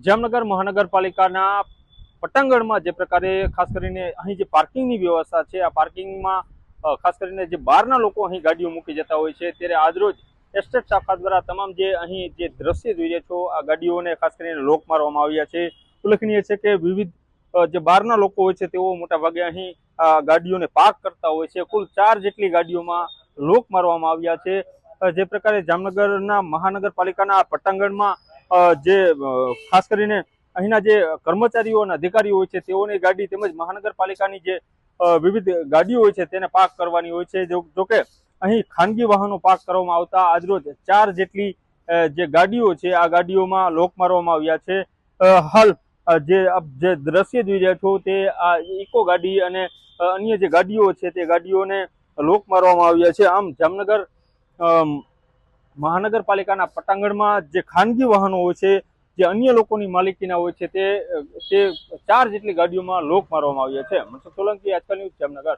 જામનગર મહાનગરપાલિકાના પટાંગણમાં જે પ્રકારે ખાસ કરીને અહીં જે પાર્કિંગની વ્યવસ્થા છે, આ પાર્કિંગમાં ખાસ કરીને જે બહારના લોકો અહીં ગાડીઓ મૂકી જતા હોય છે, ત્યારે આજરોજ એસ્ટેટ શાખા દ્વારા તમામ જે અહીં જે દ્રશ્ય જોઈએ છો, આ ગાડીઓને ખાસ કરીને લોક મારવામાં આવ્યા છે. ઉલ્લેખનીય છે કે વિવિધ જે બહારના લોકો હોય છે, તેઓ મોટાભાગે અહીં ગાડીઓને પાર્ક કરતા હોય છે. કુલ ચાર જેટલી ગાડીઓમાં લોક મારવામાં આવ્યા છે. જે પ્રકારે જામનગરના મહાનગરપાલિકાના પટાંગણમાં જે ખાસ કરીને અહીંના જે કર્મચારીઓ અને અધિકારીઓ હોય છે, તેઓની ગાડી તેમજ મહાનગરપાલિકાની જે વિવિધ ગાડીઓ હોય છે, તેને પાર્ક કરવાની હોય છે. જો જો અહીં ખાનગી વાહનો પાર્ક કરવામાં આવતા આજરોજ ચાર જેટલી જે ગાડીઓ છે, આ ગાડીઓમાં લોક મારવામાં આવ્યા છે. હાલ જે જે દ્રશ્ય જોઈ રહ્યા છો તે આ ઇકો ગાડી અને અન્ય જે ગાડીઓ છે તે ગાડીઓને લોક મારવામાં આવ્યા છે. આમ જામનગર મહાનગરપાલિકાના પટાંગણમાં જે ખાનગી વાહનો હોય છે, જે અન્ય લોકોની માલિકીના હોય છે, તે તે ચાર જેટલી ગાડીઓમાં લોક મારવામાં આવ્યા છે. મનસુખ સોલંકી, આજકાલ ન્યૂઝ જામનગર.